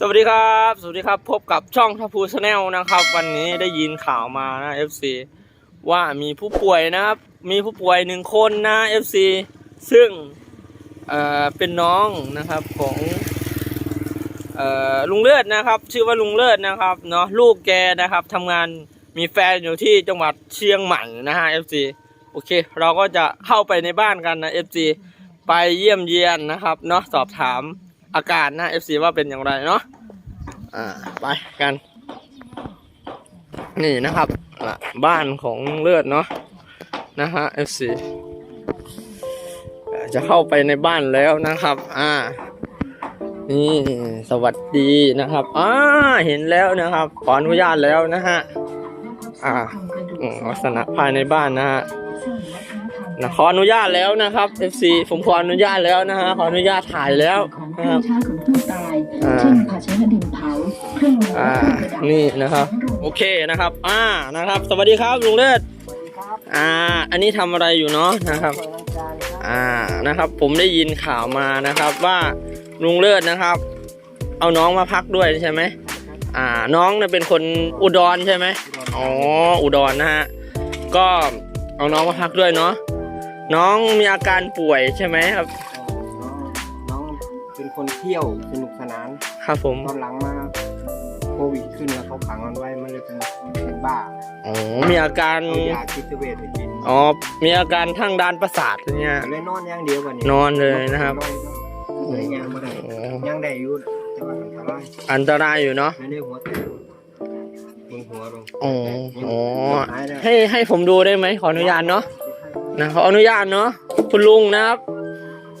สวัสดีครับ สวัสดีครับพบกับช่องทัพูชาแนลนะครับ วันนี้ได้ยินข่าวมานะ FC ว่ามีผู้ป่วยนะครับ มีผู้ป่วยหนึ่งคนนะ FC ซึ่งเอ่อเป็นน้องนะครับของเอ่อลุงเลือดนะครับ ชื่อว่าลุงเลือดนะครับเนาะลูกแกนะครับทำงานมีแฟนอยู่ที่จังหวัดเชียงใหม่นะฮะ FC โอเค เราก็จะเข้าไปในบ้านกันนะ FC ไปเยี่ยมเยียนนะครับเนาะสอบถาม อาการนะ FC ว่าเป็นอย่างไรเนาะอ่าไปกัน นี่นะครับบ้านของเลือดเนาะนะฮะ FC จะเข้าไปในบ้านแล้วนะครับ อ่า นี่สวัสดีนะครับ อ่า เห็นแล้วนะครับ ขออนุญาตแล้วนะฮะ อ่าอืมลักษณะภายในบ้านนะฮะนะขออนุญาตแล้วนะครับ FC ผมขออนุญาตแล้วนะฮะ ขออนุญาตถ่ายแล้ว เคนะรื่คอรับงใช้ของผู้ตายอ่าเช่นภาชนะดินเผาเครื่องมืออ่านี่นะครับ โอเคนะครับ อ่านะครับ สวัสดีครับลุงเลิศอ่า อันนี้ทำอะไรอยู่เนาะนะครับ อ่านะครับ ผมได้ยินข่าวมานะครับว่าลุงเลิศนะครับ เอาน้องมาพักด้วยใช่ไหมอ่าน้องเนี่ยเป็นคนอุดรใช่ไหมอ๋ออุดรนะฮะก็เอาน้องมาพักด้วยเนาะน้องมีอาการป่วยใช่ไหมครับน้องน้อง เป็นคนเที่ยวสนุกสนาน ครับผม ตอนหลังมาโควิดขึ้นแล้วเขาขังมันไว้มันเลยเป็นเป็นบ้าอ๋อ มีอาการเอายาคิดเวชไปกินอ๋อ มีอาการทางด้านประสาทเนี่ย เลยนอนอย่างเดียวกันนอนเลยนะครับนอนก็เลยยังไม่ได้โอ้ยังได้อยู่แต่ว่าอันตรายอันตรายอยู่เนาะ ไม่ได้หัวแตกมึงหัวลงอ๋อ อ๋อ หายแล้วให้ให้ผมดูได้ไหมขออนุญาตเนาะ นะขออนุญาตเนาะคุณลุงนะครับ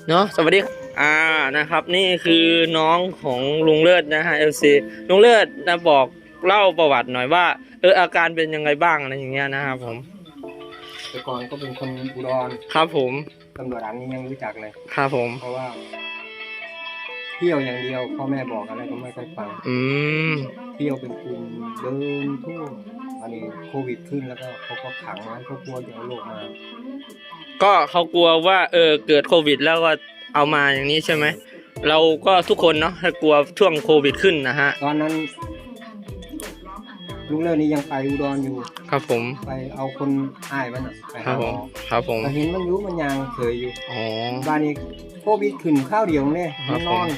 เนาะสวัสดีครับอ่า นะครับ นี่คือน้องของลุงเลิศนะฮะเอลซีลุงเลิศนะบอกเล่าประวัติหน่อยว่า เอออาการเป็นยังไงบ้างอะไรอย่างเงี้ยนะครับผมแต่ก่อนก็เป็นคนอุดรครับผมตำรวจอันนี้ยังรู้จักเลยครับผม เพราะว่า เที่ยวอย่างเดียวพ่อแม่บอกอะไรก็ไม่ค่อยฟังอืมเที่ยวเป็นกลุ่มเดินทั่วอันนี้โควิดขึ้นแล้วก็เขาก็ขังไว้เขากลัวจะเอาโรคมา ก็เขากลัวว่า เออเกิดโควิด แล้วก็ เอามาอย่างนี้ใช่ไหม เราก็ทุกคนเนาะให้กลัวช่วงโควิดขึ้นนะฮะ ตอนนั้นลุงเลิศนี่ยังไปอุดรอยู่ ครับผม ไปเอาคนอ้ายมันน่ะไปครัหาบหผมมอครับผม แต่เห็นมันอยู่มันยังเคยอยู่ อ๋อ บ้านนี้โควิดขึ้นข้าวเดียวเนี่ยครัมับนผมนอน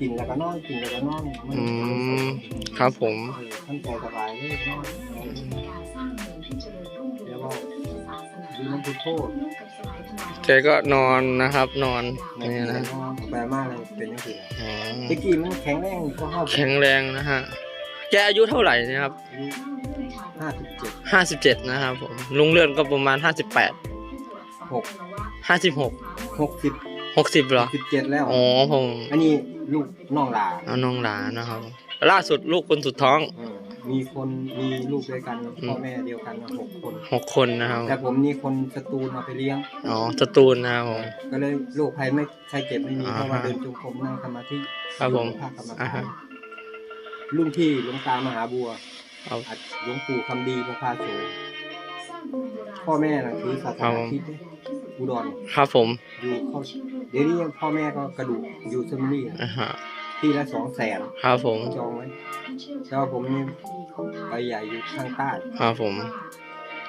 กินแล้วก็นอนกินแล้วก็นอนมันอืม ครับผมเออท่านใจสบายเลยนอนเดี๋ยวว่าดูมันพุทโทษ แกก็นอนนะครับ นอนในนี่ที่นะนอนแปลมากเลยเป็นยังไงอ๋อตะกี้มันแข็งแรงก็เข้าแข็งแรงนะฮะแกอายุเท่าไหร่เนะครับห้าสิบเจ็ดห้าสิบเจ็ดนะครับผมลุงเลื่อนก็ประมาณห้าสิบแปดหกห้าสิบหกหกสิบหกสิบเหรอสิบเจ็ดแล้วอ๋อผม อันนี้ลูกน้องหลาเอาน้องหลานนะครับ ล่าสุดลูกคนสุดท้องอื มมีคนมีลูกด้วยกันพ่อแม่เดียวกันหกคน หกคนนะครับแต่ผมนี่คนสตูลเอาไปเลี้ยง อ๋อสตูลนะครับผม ก็เลยโรคภัยไม่ใครเจ็บไม่มีอ่าเพราะว่าฮะเดินจงกรมนั่งสมาธิครับผมภาคกรรมอ่าฐาฮะนรุ่นที่หลวงตามหาบัวเอาอัดหลวงปู่คำดีพระพาโสพ่อแม่น่ะคือศาสครับนาผมคริดอุดรครับผม อยู่เข้าเดี๋ยวนี้ยังพ่อแม่ก็กระดูกอยู่สมุรีอ่าฮะ ที่ละสองแสนครับผมจองไว้แต่ว่าผมนี่ไปใหญ่อยู่ข้างใต้ครับผม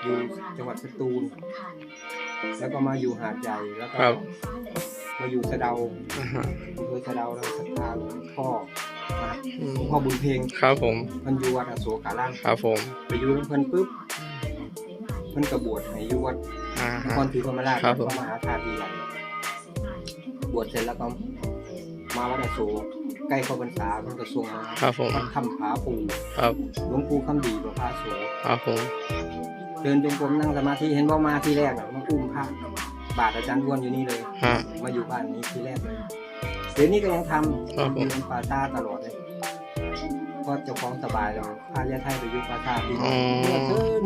อยู่จังหวัดสตูล แล้วก็มาอยู่หาดใหญ่แล้วก็ครับมาอยู่สะเดาอ่าฮะอำเภอสะเดาแล้วศรัทธาหลวงพ่อมาอืมหลวงพ่อบุญเพลงครับผมมันอยู่วัดอโศการามครับผมไปอยู่น้ำเพิ่นปุ๊บเพิ่นกระบวชให้อยู่วัดอ่านฮะครศรีธรรมราชครับผมก็มหาธาตุใหญ่บวชเสร็จแล้วก็มาวัดอโศก ใกล้เข้าพรรษาเพิ่นก็ส่งมาครับผม วัดถ้ำผาปูครับหลวงปู่คำดีหลวงพ่อโสครับผมเดินจงกรมนั่งสมาธิเห็นว่ามาที่แรกน่ะมาอุ้มพระบาทอาจารย์อ้วนอยู่นี่เลย ฮะ มาอยู่บ้านนี้ที่แรกเลยเดี๋ยวนี้ก็ยังทำครับผมอยู่ในป่าตาตลอดเลยก็เจ้าของสบายแล้วพายาไทยไปอยู่ป่าตาที่อ๋อเมื่อคืน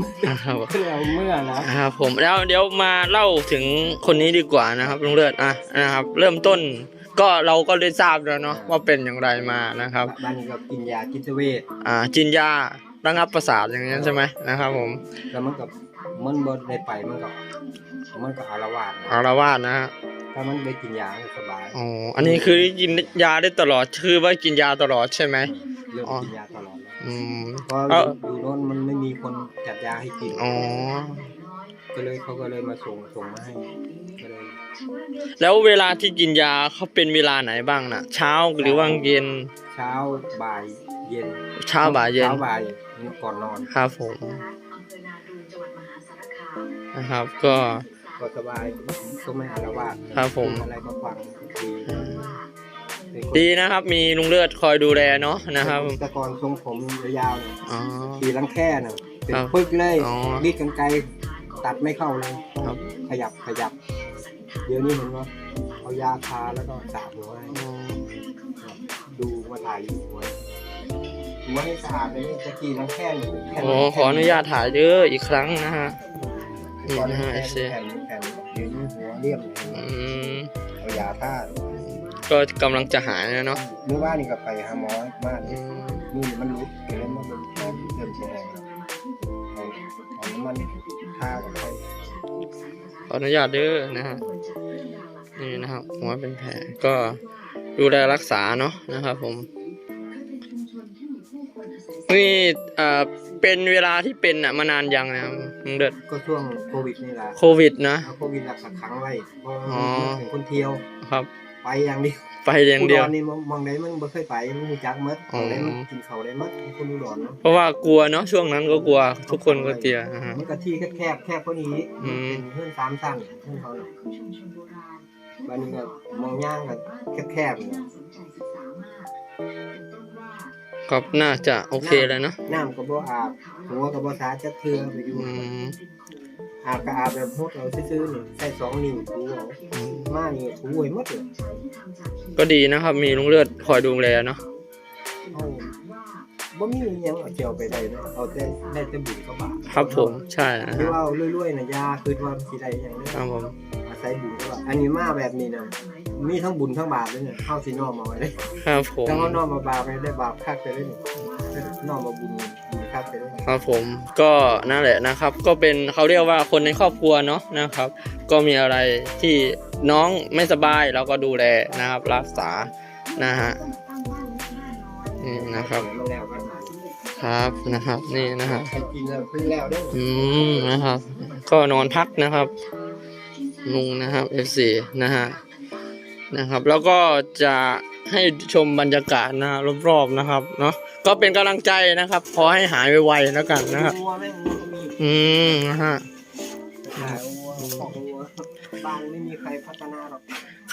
ครับขึ้นเอาเมื่อนะ ครับผมแล้วเดี๋ยวมาเล่าถึงคนนี้ดีกว่านะครับลุงเลิศอะนะครับ เริ่มต้น ก็เราก็ได้ทราบแล้วเนาะว่าเป็นอย่างไรมานะครับบ้านนี้ก็กินยาจิตเวชอ่าจินยาระงับประสาทอย่างนี้นใช่ไหมนะครับ ผมแล้วมันก็มันบ่ได้ไปมันก็มันก็อารวาสนะอารวาสนะฮะถ้ามันได้กินยาก็สบายอ๋ออันนี้คือกินยาได้ตลอดคือว่ากินยาตลอดใช่ไหมเริ่มอ๋อกินยาตลอดแล้วอืมเพราะเอ้าอยู่โน่นมันไม่มีคนจัดยาให้กินอ๋อก็เลยเขาก็เลยมาส่งส่งมาให้ก็เลย แล้วเวลาที่กินยาเขาเป็นเวลาไหนบ้างนะเช้าหรือว่าเย็น เช้าบ่ายเย็น เช้าบ่ายเย็น เช้าบ่ายก่อนนอน ครับผมนะครับ ก็ก็สบายก็ไม่อารวาสครับผมอะไรก็ฟังดีเป็นคนดีนะครับ มีลุงเลือดคอยดูแลเนาะนะครับแต่ก่อนทรงผมยาวๆเนี่ยอ๋อขี่รังแค่น่ะเป็นครับปึกเลยอ๋อมีดกันไกรตัดไม่เข้าเลยครับ ขยับขยับ เดี๋ยวนี้เห็นว่าเอายาทาแล้วก็สระหัวให้อ๋อดูมาถ่ายอยู่หัวหัวให้สะอาดเลยจะขี่รังแค่เนี่ยแค่โอ้ขออนุญาตถ่ายเยอะอีกครั้งนะฮะนี่ก่อนนะแค่ฮะเอฟซีแผ่นแผ่นเดี๋ยวนี้หัวเรียบเลยอืมเอายาทาก็กำลังจะหายนะเนาะเมื่อวานนี่ก็ไปหาหมอมาอืนี่มนี่มันรุดเห็นแล้วมันเริ่มเริ่มแห้งแล้วเอาเอาน้ำมันทากับไปขออนุญาตเด้อนะฮะ นี่นะครับ หัวเป็นแผลก็ดูแลรักษาเนาะนะครับผมนี่เอ่อเป็นเวลาที่เป็นอะมานานยังนะครับลุงเดือดก็ช่วงโควิดนี่แหละโควิดนะเอาโควิดรักษาขังไว้เพราะอ๋อเป็นคนเที่ยวครับ ไปอย่างเดียวไปอย่างเดียว อุรนี่มองมองไหนมันบ่เคยไปมันรู้จักหมดอ๋มอองไหนมันกินเขาวได้หมดคนอุดรเนาะเพราะว่ากลัวเนาะช่วงนั้นก็กลัว ทุกคนก็เตียนะฮะ มันก็ที่แคบๆแคบกว่านี้อืม เป็นเพื่อนสามชั้นเพื่อนเขาน่ะ บ้านนี้ก็มองย่างก็แคบๆเนี่ยก็น่าจะโอเคแล้วเนาะน้ำก็บ่อาบหัวก็บ่สาจักเทื่อไปอยู่อืมอาบก็อาบแบบพดเอาซื่อๆนี่ใส่สองนิ้วถูเอาอืมมานี่ถูไว้หมดเลยก็ดีนะครับ มีลุงเลือดคอยดูแลเนาะเอาบ่มีหยังเอาเจียวไปได้เลยเอาแต่ได้แต่บุญกับบาปครับผมใช่นะที่ฮะว่าเรื่อยๆน่ะยาคือว่าสิได้หยังเนี่ยครับผม อาศัยบุญกับบาปอันนี้มาแบบนี้นะมีทั้งบุญทั้งบาปเลยเนี่ยเข้าสิน้อมมาไว้เลยครับผมถ้าเขาน้อมมาบาปไม่ได้บาปคักไปเลยนี่น้อมมาบุญบุญคักไปเลยครับผมก็นั่นแหละนะครับ ก็เป็นเขาเรียกว่าคนในครอบครัวเนาะนะครับ ก็มีอะไรที่น้องไม่สบายเราก็ดูแลนะครับ รักษานะฮะนี่นะครับมันแล้วกันครับนะครับ นี่นะฮะใครกินแล้วเพิ่งแล้วเด้ออืมนะครับ ก็นอนพักนะครับ ลุงนะครับ F4 นะฮะนะครับ แล้วก็จะให้ชมบรรยากาศนะฮะรอบๆนะครับเนาะก็เป็นกำลังใจนะครับ ขอให้หายไวๆแล้วกันนะครับวัวแม่งวัวก็มีอืมนะฮะขายวัวของวัวบ้านไม่มีใครพัฒนาหรอก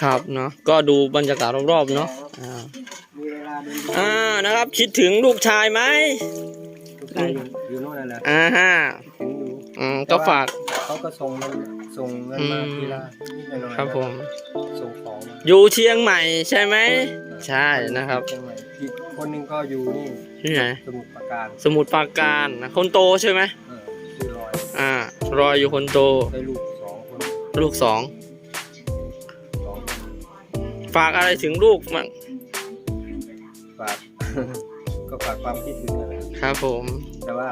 ครับเนาะก็ดูบรรยากาศรอบๆเนาะอ่ามีเวลาเดินอ่านะครับ คิดถึงลูกชายไหมทุกใจอยู่อยู่โน่นนั่นแหละอ่าฮะถึงอยู่ อืมก็ฝาก เขาก็ส่งเงินส่งเงินมาอืมทีละนิดหน่อยๆครับผม ส่งของมาอยู่เชียงใหม่ใช่ไหม ใช่นะครับ เชียงใหม่อีกคนหนึงก็อยู่นี่ที่ไหน สมุทรปราการสมุทรปราการนะคนโตใช่ไหม เออชื่อลอยอ่า รออยู่คนโต ได้ลูกสองคนลูกสอง สองคนฝากอะไรถึงลูกมั่งฝาก ก็ฝากความคิดถึงนั่นแหละครับผม แต่ว่า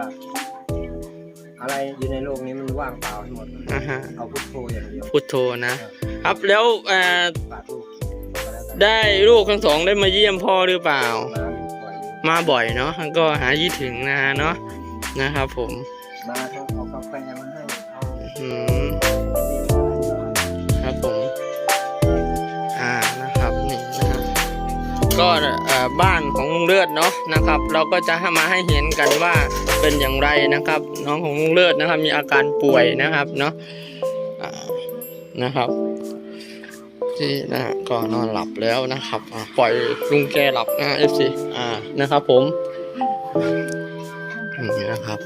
อะไรอยู่ในโลกนี้มันว่างเปล่าให้หมดอ่าฮะเอาพุทโธอย่างเดียวพุทโธนะครับแล้วเอ่อฝากลูกก็แล้วกันได้ลูกทั้งสองได้มาเยี่ยมพ่อหรือเปล่า มาบ่อยอยู่มาบ่อยเนาะก็หายี่ถึงนะฮะเนาะนะครับผมมาทั้งเอากาแฟมาให้เอาอืม ครับผม อ่า นะครับ นี่นะฮะก็เอ่อบ้านของลุงเลือดเนาะ นะครับ เราก็จะให้มาให้เห็นกันว่า เป็นอย่างไรนะครับ น้องของลุงเลือดนะครับ มีอาการป่วยนะครับเนาะอ่านะครับที่นะฮะก็นอนหลับแล้วนะครับอ่าปล่อยลุงแกหลับนะเอฟซีอ่านะครับผมนี่นะครับ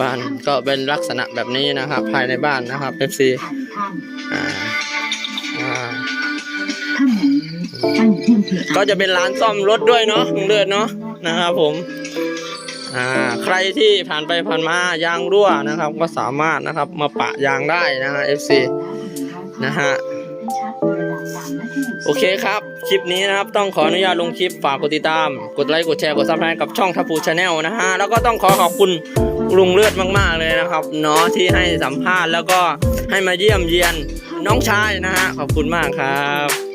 บ้านก็เป็นลักษณะแบบนี้นะครับ ภายในบ้านนะครับ FC อ่าอ่าถ้ำแห่งนี้ตั้งขึ้นเพื่อก็จะเป็นร้านซ่อมรถด้วยเนาะลุงเลือดเนาะนะครับผม อ่าใครที่ผ่านไปผ่านมายางรั่วนะครับ ก็สามารถนะครับมาปะยางได้นะฮะ FC นะฮะโอเคครับ คลิปนี้นะครับ ต้องขออนุญาตลงคลิปฝากกดติดตาม กดไลค์กดแชร์กดซับสไครต์กับช่องทัพพูชาแนลนะฮะ แล้วก็ต้องขอขอบคุณลุงเลือดมาก ๆ เลยนะครับเนาะที่ให้สัมภาษณ์แล้วก็ให้มาเยี่ยมเยียนน้องชายนะฮะ ขอบคุณมากครับ